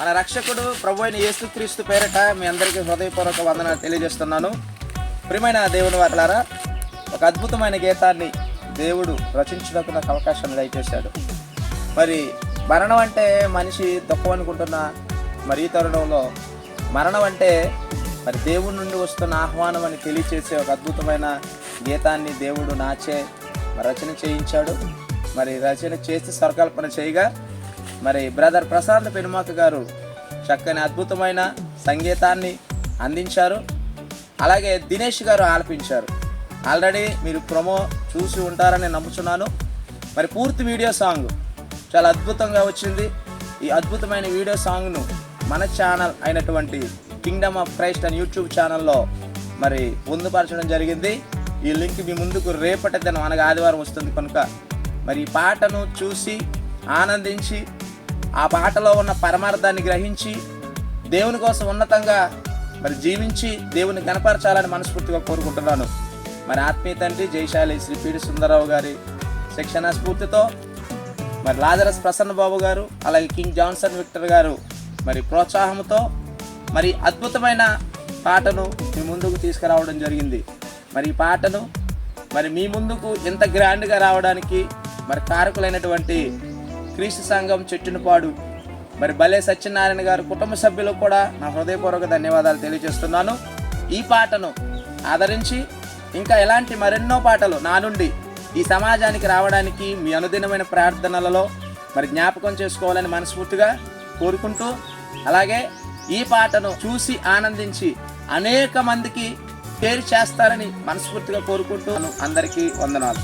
మన రక్షకుడు ప్రభు అయిన యేసుక్రీస్తు పేరట మీ అందరికీ హృదయపూర్వక వందనాలు తెలియజేస్తున్నాను. ప్రియమైన దేవుని వారలారా ఒక అద్భుతమైన గీతాన్ని దేవుడు రచించడానికి నాకు అవకాశం దయచేశాడు. మరి మరణం అంటే మనిషి దుఃఖం అనుకుంటున్న మరి ఈ తరుణంలో మరణం అంటే మరి దేవుడి నుండి వస్తున్న ఆహ్వానం అని తెలియచేసే ఒక అద్భుతమైన గీతాన్ని దేవుడు నాచే మరి రచన చేయించాడు. మరి రచన చేసి స్వరకల్పన చేయగా మరి బ్రదర్ ప్రశాంత్ పెనుమాక గారు చక్కని అద్భుతమైన సంగీతాన్ని అందించారు. అలాగే దినేష్ గారు ఆలపించారు. ఆల్రెడీ మీరు ప్రొమో చూసి ఉంటారని నమ్ముచున్నాను. మరి పూర్తి వీడియో సాంగ్ చాలా అద్భుతంగా వచ్చింది. ఈ అద్భుతమైన వీడియో సాంగ్ను మన ఛానల్ అయినటువంటి కింగ్డమ్ ఆఫ్ క్రైస్ట్ అని యూట్యూబ్ ఛానల్లో మరి పొందుపరచడం జరిగింది. ఈ లింక్ మీ ముందుకు రేపటి దినం అనగా ఆదివారం వస్తుంది కనుక మరి ఈ పాటను చూసి ఆనందించి ఆ పాటలో ఉన్న పరమార్థాన్ని గ్రహించి దేవుని కోసం ఉన్నతంగా మరి జీవించి దేవుని కనపరచాలని మనస్ఫూర్తిగా కోరుకుంటున్నాను. మరి ఆత్మీయ తండ్రి జయశాలి శ్రీ పీడి సుందరరావు గారి శిక్షణ స్ఫూర్తితో మరి లాజరస్ ప్రసన్న బాబు గారు అలాగే కింగ్ జాన్సన్ విక్టర్ గారు మరి ప్రోత్సాహంతో మరి అద్భుతమైన పాటను మీ ముందుకు తీసుకురావడం జరిగింది. మరి ఈ పాటను మరి మీ ముందుకు ఇంత గ్రాండ్గా రావడానికి మరి కారకులైనటువంటి క్రీస్తు సంఘం చెట్టునిపాడు మరి భలే సత్యనారాయణ గారు కుటుంబ సభ్యులకు కూడా నా హృదయపూర్వక ధన్యవాదాలు తెలియజేస్తున్నాను. ఈ పాటను ఆదరించి ఇంకా ఎలాంటి మరెన్నో పాటలు నా నుండి ఈ సమాజానికి రావడానికి మీ అనుదినమైన ప్రార్థనలలో మరి జ్ఞాపకం చేసుకోవాలని మనస్ఫూర్తిగా కోరుకుంటూ అలాగే ఈ పాటను చూసి ఆనందించి అనేక మందికి పేరు చేస్తారని మనస్ఫూర్తిగా కోరుకుంటూ అందరికీ వందనాలు.